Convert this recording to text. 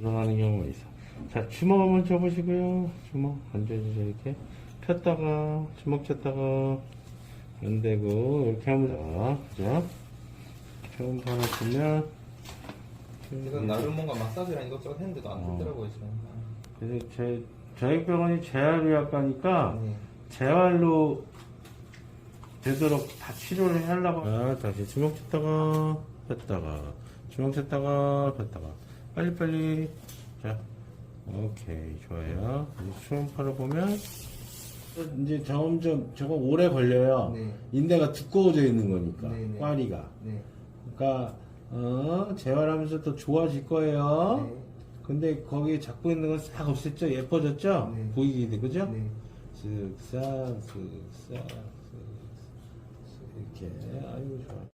들어가는 경우가 있어. 자, 주먹 한번 쳐보시고요. 주먹 앉아주세요. 이렇게 폈다가 주먹 쳤다가 안 되고 이렇게 하면 돼. 그죠? 처음 치면 제가 나름 뭔가 마사지랑 이것저것 했는데도 안 어. 되더라고요 지금. 그래서 제, 저희 병원이 재활의학과니까 네. 재활로 되도록 다 치료를 하려고. 자, 다시 주먹 쳤다가 폈다가 주먹 쳤다가 폈다가 빨리빨리. 자, 오케이 좋아요. 이제 초음파를 보면 이제 점점 저거 오래 걸려요. 네. 인대가 두꺼워져 있는 거니까 네, 네. 꽈리가. 네. 그러니까 어, 재활하면서 더 좋아질 거예요. 네. 근데 거기에 잡고 있는 건 싹 없앴죠? 예뻐졌죠? 네. 보이게 돼, 그죠? 네. 쓱싹, 쓱싹, 쓱싹. 이렇게. 아이고, 좋아.